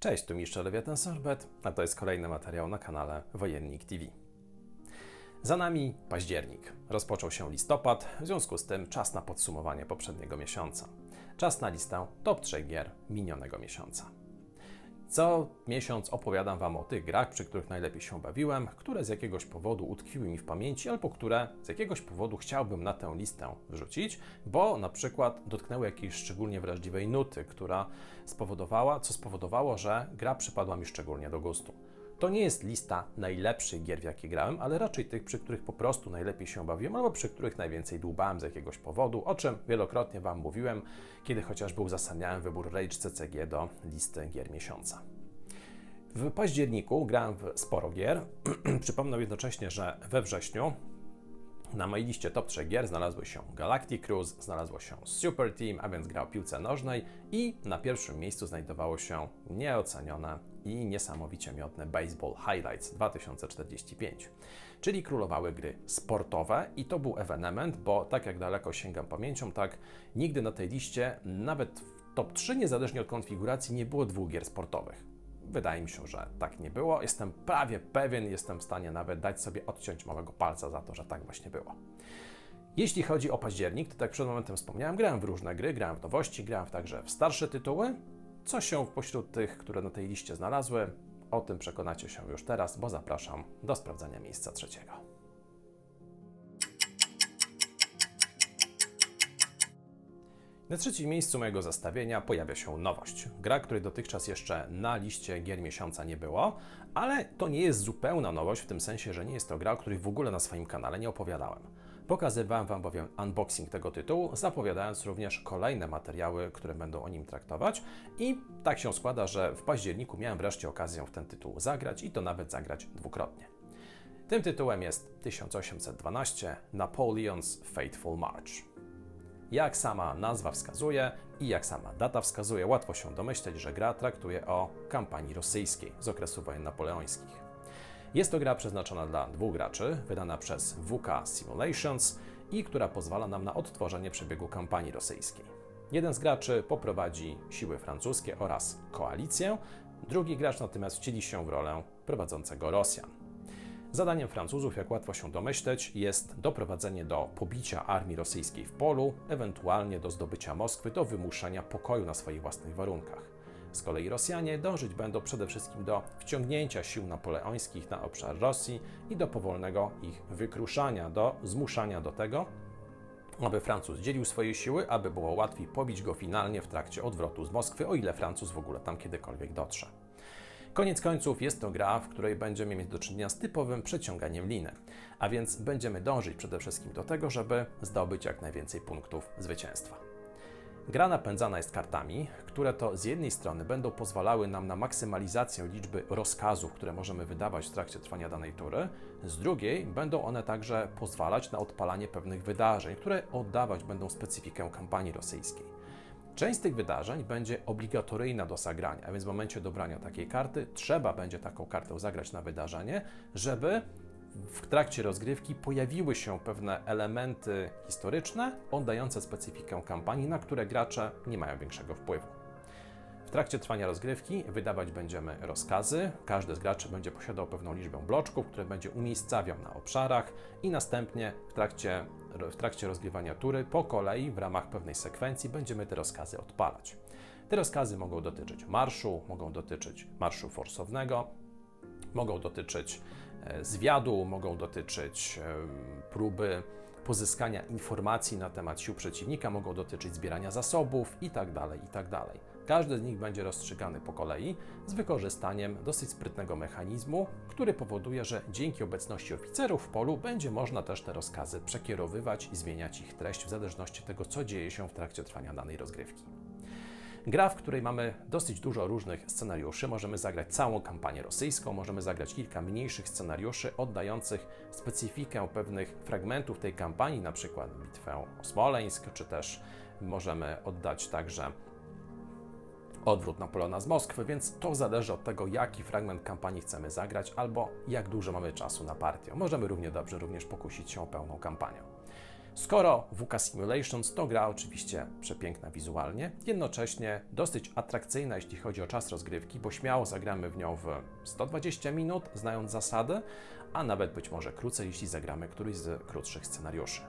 Cześć, tu Mistrz Lewiatan Sorbet, a to jest kolejny materiał na kanale Wojennik TV. Za nami październik. Rozpoczął się listopad, w związku z tym czas na podsumowanie poprzedniego miesiąca. Czas na listę top 3 gier minionego miesiąca. Co miesiąc opowiadam Wam o tych grach, przy których najlepiej się bawiłem, które z jakiegoś powodu utkwiły mi w pamięci, albo które z jakiegoś powodu chciałbym na tę listę wrzucić, bo na przykład dotknęły jakiejś szczególnie wrażliwej nuty, która spowodowała, co spowodowało, że gra przypadła mi szczególnie do gustu. To nie jest lista najlepszych gier, w jakie grałem, ale raczej tych, przy których po prostu najlepiej się bawiłem, albo przy których najwięcej dłubałem z jakiegoś powodu, o czym wielokrotnie Wam mówiłem, kiedy chociażby uzasadniałem wybór Rage CCG do listy gier miesiąca. W październiku grałem w sporo gier. Przypomnę jednocześnie, że we wrześniu na mojej liście top 3 gier znalazły się Galactic Cruise, znalazło się Super Team, a więc gra o piłce nożnej i na pierwszym miejscu znajdowało się nieocenione i niesamowicie miodne Baseball Highlights 2045. Czyli królowały gry sportowe i to był ewenement, bo tak jak daleko sięgam pamięcią, tak nigdy na tej liście, nawet w top 3 niezależnie od konfiguracji, nie było dwóch gier sportowych. Wydaje mi się, że tak nie było. Jestem prawie pewien, jestem w stanie nawet dać sobie odciąć małego palca za to, że tak właśnie było. Jeśli chodzi o październik, to tak przed momentem wspomniałem, grałem w różne gry, grałem w nowości, grałem także w starsze tytuły. Co się pośród tych, które na tej liście znalazły, o tym przekonacie się już teraz, bo zapraszam do sprawdzenia miejsca trzeciego. Na trzecim miejscu mojego zestawienia pojawia się nowość. Gra, której dotychczas jeszcze na liście gier miesiąca nie było, ale to nie jest zupełna nowość w tym sensie, że nie jest to gra, o której w ogóle na swoim kanale nie opowiadałem. Pokazywałem Wam bowiem unboxing tego tytułu, zapowiadając również kolejne materiały, które będą o nim traktować. I tak się składa, że w październiku miałem wreszcie okazję w ten tytuł zagrać i to nawet zagrać dwukrotnie. Tym tytułem jest 1812 Napoleon's Fateful March. Jak sama nazwa wskazuje i jak sama data wskazuje, łatwo się domyśleć, że gra traktuje o kampanii rosyjskiej z okresu wojen napoleońskich. Jest to gra przeznaczona dla dwóch graczy, wydana przez WK Simulations i która pozwala nam na odtworzenie przebiegu kampanii rosyjskiej. Jeden z graczy poprowadzi siły francuskie oraz koalicję, drugi gracz natomiast wcieli się w rolę prowadzącego Rosjan. Zadaniem Francuzów, jak łatwo się domyśleć, jest doprowadzenie do pobicia armii rosyjskiej w polu, ewentualnie do zdobycia Moskwy, do wymuszenia pokoju na swoich własnych warunkach. Z kolei Rosjanie dążyć będą przede wszystkim do wciągnięcia sił napoleońskich na obszar Rosji i do powolnego ich wykruszania, do zmuszania do tego, aby Francuz dzielił swoje siły, aby było łatwiej pobić go finalnie w trakcie odwrotu z Moskwy, o ile Francuz w ogóle tam kiedykolwiek dotrze. Koniec końców jest to gra, w której będziemy mieć do czynienia z typowym przeciąganiem liny, a więc będziemy dążyć przede wszystkim do tego, żeby zdobyć jak najwięcej punktów zwycięstwa. Gra napędzana jest kartami, które to z jednej strony będą pozwalały nam na maksymalizację liczby rozkazów, które możemy wydawać w trakcie trwania danej tury, z drugiej będą one także pozwalać na odpalanie pewnych wydarzeń, które oddawać będą specyfikę kampanii rosyjskiej. Część z tych wydarzeń będzie obligatoryjna do zagrania, a więc w momencie dobrania takiej karty trzeba będzie taką kartę zagrać na wydarzenie, żeby w trakcie rozgrywki pojawiły się pewne elementy historyczne oddające specyfikę kampanii, na które gracze nie mają większego wpływu. W trakcie trwania rozgrywki wydawać będziemy rozkazy. Każdy z graczy będzie posiadał pewną liczbę bloczków, które będzie umiejscawiał na obszarach i następnie w trakcie, w trakcie rozgrywania tury po kolei w ramach pewnej sekwencji będziemy te rozkazy odpalać. Te rozkazy mogą dotyczyć marszu, mogą dotyczyć marszu forsownego, mogą dotyczyć zwiadu, mogą dotyczyć próby pozyskania informacji na temat sił przeciwnika, mogą dotyczyć zbierania zasobów itd. Tak itd. Tak każdy z nich będzie rozstrzygany po kolei z wykorzystaniem dosyć sprytnego mechanizmu, który powoduje, że dzięki obecności oficerów w polu będzie można też te rozkazy przekierowywać i zmieniać ich treść w zależności od tego, co dzieje się w trakcie trwania danej rozgrywki. Gra, w której mamy dosyć dużo różnych scenariuszy. Możemy zagrać całą kampanię rosyjską, możemy zagrać kilka mniejszych scenariuszy oddających specyfikę pewnych fragmentów tej kampanii, na przykład bitwę o Smoleńsk, czy też możemy oddać także odwrót Napoleona z Moskwy, więc to zależy od tego, jaki fragment kampanii chcemy zagrać albo jak dużo mamy czasu na partię. Możemy równie dobrze również pokusić się o pełną kampanię. Skoro WK Simulations to gra oczywiście przepiękna wizualnie, jednocześnie dosyć atrakcyjna, jeśli chodzi o czas rozgrywki, bo śmiało zagramy w nią w 120 minut, znając zasady, a nawet być może krócej, jeśli zagramy któryś z krótszych scenariuszy.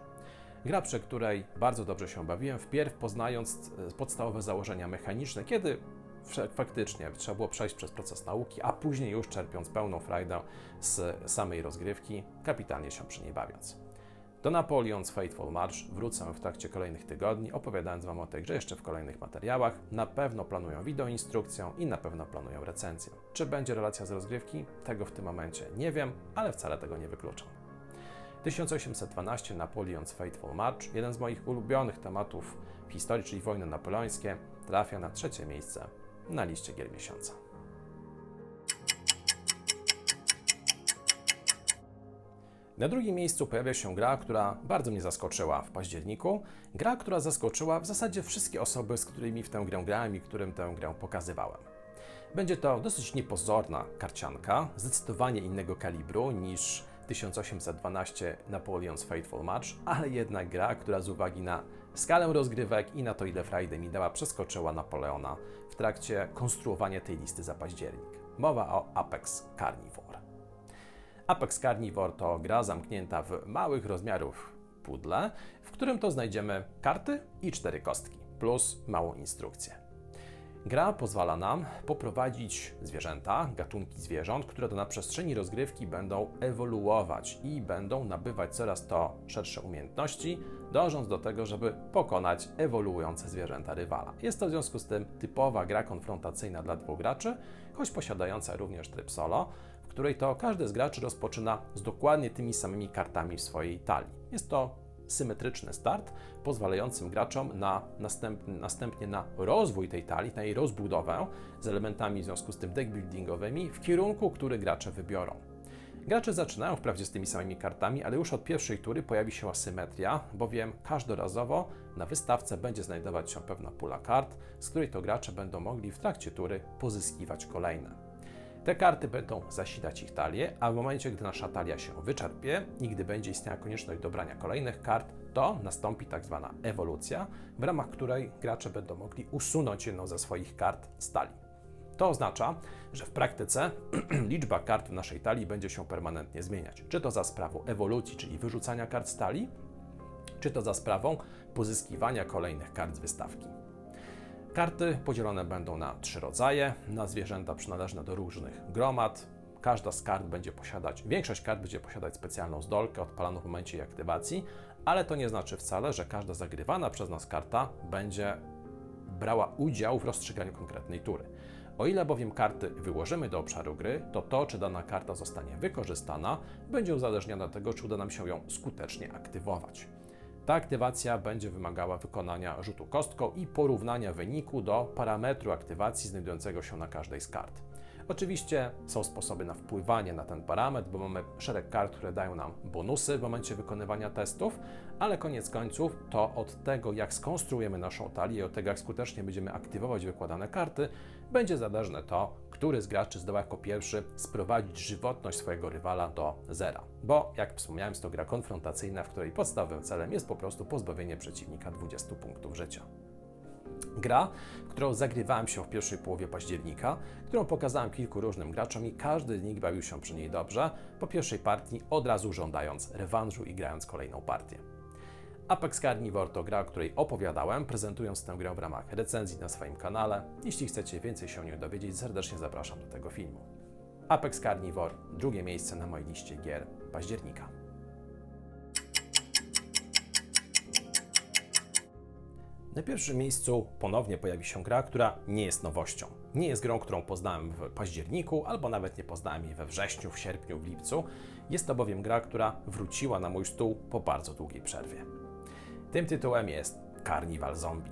Gra, przy której bardzo dobrze się bawiłem, wpierw poznając e, podstawowe założenia mechaniczne, kiedy faktycznie trzeba było przejść przez proces nauki, a później już czerpiąc pełną frajdę z samej rozgrywki, kapitalnie się przy niej bawiąc. Do Napoleon's Fateful March wrócę w trakcie kolejnych tygodni, opowiadając Wam o tej grze jeszcze w kolejnych materiałach. Na pewno planują wideoinstrukcję i na pewno planują recenzję. Czy będzie relacja z rozgrywki? Tego w tym momencie nie wiem, ale wcale tego nie wykluczam. 1812 Napoleon's Fateful March, jeden z moich ulubionych tematów w historii, czyli wojny napoleońskie, trafia na trzecie miejsce na liście gier miesiąca. Na drugim miejscu pojawia się gra, która bardzo mnie zaskoczyła w październiku. Gra, która zaskoczyła w zasadzie wszystkie osoby, z którymi w tę grę grałem i którym tę grę pokazywałem. Będzie to dosyć niepozorna karcianka, zdecydowanie innego kalibru niż 1812 Napoleon's Fateful Match, ale jednak gra, która z uwagi na skalę rozgrywek i na to, ile frajdy mi dała, przeskoczyła Napoleona w trakcie konstruowania tej listy za październik. Mowa o Apex Carnivore. Apex Carnivore to gra zamknięta w małych rozmiarów pudle, w którym to znajdziemy karty i cztery kostki, plus małą instrukcję. Gra pozwala nam poprowadzić zwierzęta, gatunki zwierząt, które to na przestrzeni rozgrywki będą ewoluować i będą nabywać coraz to szersze umiejętności, dążąc do tego, żeby pokonać ewoluujące zwierzęta rywala. Jest to w związku z tym typowa gra konfrontacyjna dla dwóch graczy, choć posiadająca również tryb solo, której to każdy z graczy rozpoczyna z dokładnie tymi samymi kartami w swojej talii. Jest to symetryczny start, pozwalającym graczom na następny, następnie na rozwój tej talii, na jej rozbudowę z elementami w związku z tym deckbuildingowymi w kierunku, który gracze wybiorą. Gracze zaczynają wprawdzie z tymi samymi kartami, ale już od pierwszej tury pojawi się asymetria, bowiem każdorazowo na wystawce będzie znajdować się pewna pula kart, z której to gracze będą mogli w trakcie tury pozyskiwać kolejne. Te karty będą zasilać ich talię, a w momencie, gdy nasza talia się wyczerpie i gdy będzie istniała konieczność dobrania kolejnych kart, to nastąpi tak zwana ewolucja, w ramach której gracze będą mogli usunąć jedną ze swoich kart z talii. To oznacza, że w praktyce liczba kart w naszej talii będzie się permanentnie zmieniać. Czy to za sprawą ewolucji, czyli wyrzucania kart z talii, czy to za sprawą pozyskiwania kolejnych kart z wystawki. Karty podzielone będą na trzy rodzaje, na zwierzęta przynależne do różnych gromad. Każda z kart będzie posiadać, większość kart będzie posiadać specjalną zdolkę odpalaną w momencie jej aktywacji, ale to nie znaczy wcale, że każda zagrywana przez nas karta będzie brała udział w rozstrzyganiu konkretnej tury. O ile bowiem karty wyłożymy do obszaru gry, to to, czy dana karta zostanie wykorzystana, będzie uzależnione od tego, czy uda nam się ją skutecznie aktywować. Ta aktywacja będzie wymagała wykonania rzutu kostką i porównania wyniku do parametru aktywacji znajdującego się na każdej z kart. Oczywiście są sposoby na wpływanie na ten parametr, bo mamy szereg kart, które dają nam bonusy w momencie wykonywania testów, ale koniec końców to od tego, jak skonstruujemy naszą talię, od tego, jak skutecznie będziemy aktywować wykładane karty, będzie zależne to, który z graczy zdoła jako pierwszy sprowadzić żywotność swojego rywala do zera. Bo, jak wspomniałem, jest to gra konfrontacyjna, w której podstawowym celem jest po prostu pozbawienie przeciwnika 20 punktów życia. Gra, którą zagrywałem się w pierwszej połowie października, którą pokazałem kilku różnym graczom i każdy z nich bawił się przy niej dobrze, po pierwszej partii od razu żądając rewanżu i grając kolejną partię. Apex Carnivore to gra, o której opowiadałem, prezentując tę grę w ramach recenzji na swoim kanale. Jeśli chcecie więcej się o niej dowiedzieć, serdecznie zapraszam do tego filmu. Apex Carnivore, drugie miejsce na mojej liście gier października. Na pierwszym miejscu ponownie pojawi się gra, która nie jest nowością. Nie jest grą, którą poznałem w październiku, albo nawet nie poznałem jej we wrześniu, w sierpniu, w lipcu. Jest to bowiem gra, która wróciła na mój stół po bardzo długiej przerwie. Tym tytułem jest Carnival Zombie.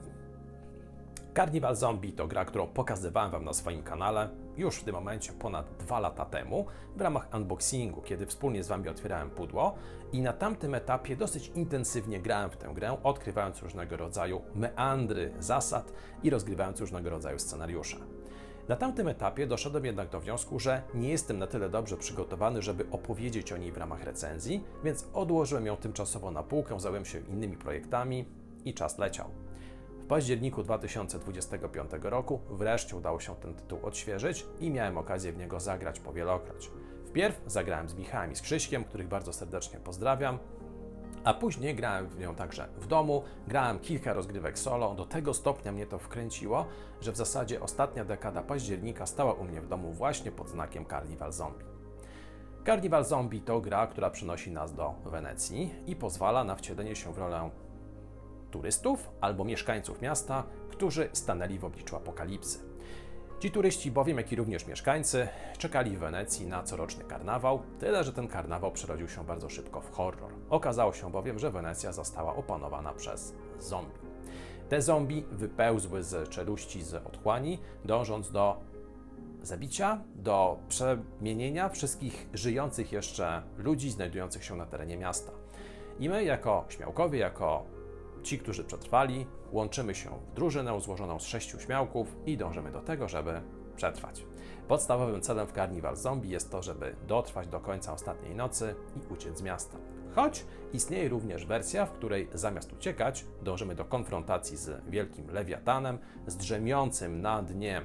Carnival Zombie to gra, którą pokazywałem Wam na swoim kanale już w tym momencie ponad dwa lata temu w ramach unboxingu, kiedy wspólnie z Wami otwierałem pudło i na tamtym etapie dosyć intensywnie grałem w tę grę, odkrywając różnego rodzaju meandry zasad i rozgrywając różnego rodzaju scenariusze. Na tamtym etapie doszedłem jednak do wniosku, że nie jestem na tyle dobrze przygotowany, żeby opowiedzieć o niej w ramach recenzji, więc odłożyłem ją tymczasowo na półkę, zająłem się innymi projektami i czas leciał. Październiku 2025 roku wreszcie udało się ten tytuł odświeżyć i miałem okazję w niego zagrać powielokroć. Wpierw zagrałem z Michałem i z Krzyśkiem, których bardzo serdecznie pozdrawiam, a później grałem w nią także w domu, grałem kilka rozgrywek solo. Do tego stopnia mnie to wkręciło, że w zasadzie ostatnia dekada października stała u mnie w domu właśnie pod znakiem Carnival Zombie. Carnival Zombie to gra, która przynosi nas do Wenecji i pozwala na wcielenie się w rolę turystów albo mieszkańców miasta, którzy stanęli w obliczu apokalipsy. Ci turyści, bowiem jak i również mieszkańcy, czekali w Wenecji na coroczny karnawał, tyle że ten karnawał przerodził się bardzo szybko w horror. Okazało się bowiem, że Wenecja została opanowana przez zombie. Te zombie wypełzły z czeluści z otchłani, dążąc do zabicia, do przemienienia wszystkich żyjących jeszcze ludzi znajdujących się na terenie miasta. I my, jako śmiałkowie, jako ci, którzy przetrwali, łączymy się w drużynę złożoną z sześciu śmiałków i dążymy do tego, żeby przetrwać. Podstawowym celem w Carnival Zombie jest to, żeby dotrwać do końca ostatniej nocy i uciec z miasta. Choć istnieje również wersja, w której zamiast uciekać, dążymy do konfrontacji z wielkim lewiatanem, z drzemiącym na dnie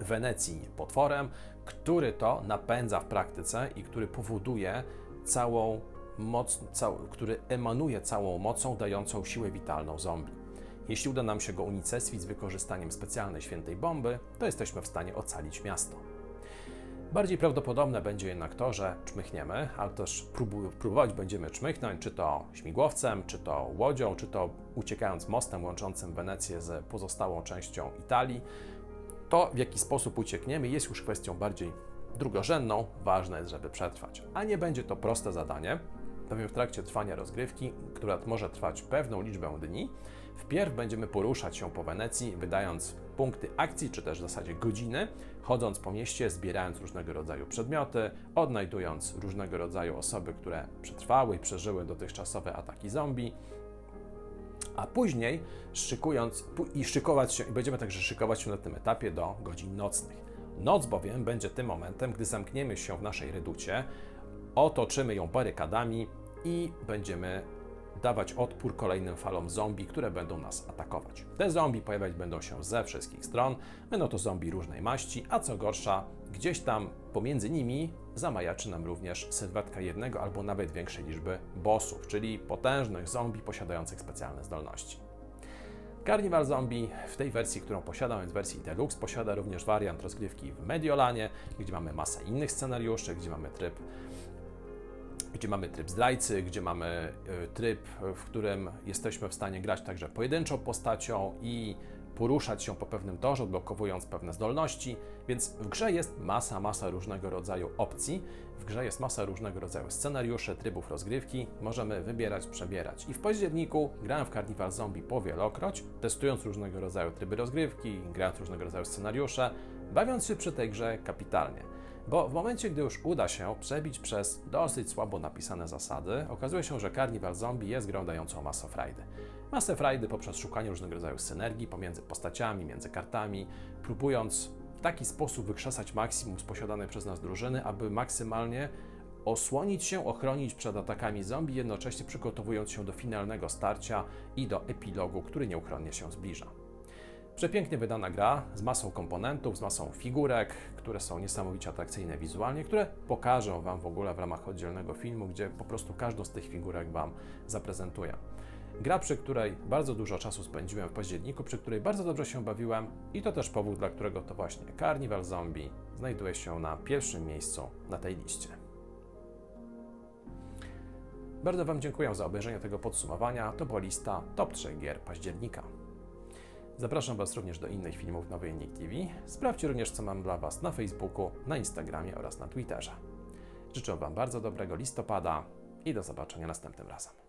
Wenecji potworem, który to napędza w praktyce i który powoduje całą moc, który emanuje całą mocą dającą siłę witalną zombie. Jeśli uda nam się go unicestwić z wykorzystaniem specjalnej świętej bomby, to jesteśmy w stanie ocalić miasto. Bardziej prawdopodobne będzie jednak to, że czmychniemy, ale też próbować będziemy czmychnąć, czy to śmigłowcem, czy to łodzią, czy to uciekając mostem łączącym Wenecję z pozostałą częścią Italii. To, w jaki sposób uciekniemy, jest już kwestią bardziej drugorzędną. Ważne jest, żeby przetrwać. A nie będzie to proste zadanie, bowiem w trakcie trwania rozgrywki, która może trwać pewną liczbę dni, wpierw będziemy poruszać się po Wenecji, wydając punkty akcji, czy też w zasadzie godziny, chodząc po mieście, zbierając różnego rodzaju przedmioty, odnajdując różnego rodzaju osoby, które przetrwały i przeżyły dotychczasowe ataki zombie, a później szykując i szykować się, i będziemy także szykować się na tym etapie do godzin nocnych. Noc bowiem będzie tym momentem, gdy zamkniemy się w naszej reducie, otoczymy ją barykadami i będziemy dawać odpór kolejnym falom zombie, które będą nas atakować. Te zombie pojawiać będą się ze wszystkich stron, będą to zombie różnej maści, a co gorsza, gdzieś tam pomiędzy nimi zamajaczy nam również sylwetka jednego albo nawet większej liczby bossów, czyli potężnych zombie posiadających specjalne zdolności. Carnival Zombie w tej wersji, którą posiadam, więc wersji Deluxe, posiada również wariant rozgrywki w Mediolanie, gdzie mamy masę innych scenariuszy, gdzie mamy tryb gdzie mamy tryb zdrajcy, gdzie mamy y, tryb, w którym jesteśmy w stanie grać także pojedynczą postacią i poruszać się po pewnym torze, odblokowując pewne zdolności, więc w grze jest masa, masa różnego rodzaju opcji, w grze jest masa różnego rodzaju scenariuszy, trybów rozgrywki, możemy wybierać, przebierać. I w październiku grałem w Carnival Zombie powielokroć, testując różnego rodzaju tryby rozgrywki, grając różnego rodzaju scenariusze, bawiąc się przy tej grze kapitalnie. Bo w momencie, gdy już uda się przebić przez dosyć słabo napisane zasady, okazuje się, że Carnival Zombie jest grą dającą masę frajdy. Masę frajdy poprzez szukanie różnego rodzaju synergii pomiędzy postaciami, między kartami, próbując w taki sposób wykrzesać maksimum z posiadanej przez nas drużyny, aby maksymalnie osłonić się, ochronić przed atakami zombie, jednocześnie przygotowując się do finalnego starcia i do epilogu, który nieuchronnie się zbliża. Przepięknie wydana gra z masą komponentów, z masą figurek, które są niesamowicie atrakcyjne wizualnie, które pokażę Wam w ogóle w ramach oddzielnego filmu, gdzie po prostu każdą z tych figurek Wam zaprezentuję. Gra, przy której bardzo dużo czasu spędziłem w październiku, przy której bardzo dobrze się bawiłem i to też powód, dla którego to właśnie Carnival Zombie znajduje się na pierwszym miejscu na tej liście. Bardzo Wam dziękuję za obejrzenie tego podsumowania. To była lista top 3 gier października. Zapraszam Was również do innych filmów Nowej Nick TV. Sprawdźcie również, co mam dla Was na Facebooku, na Instagramie oraz na Twitterze. Życzę Wam bardzo dobrego listopada i do zobaczenia następnym razem.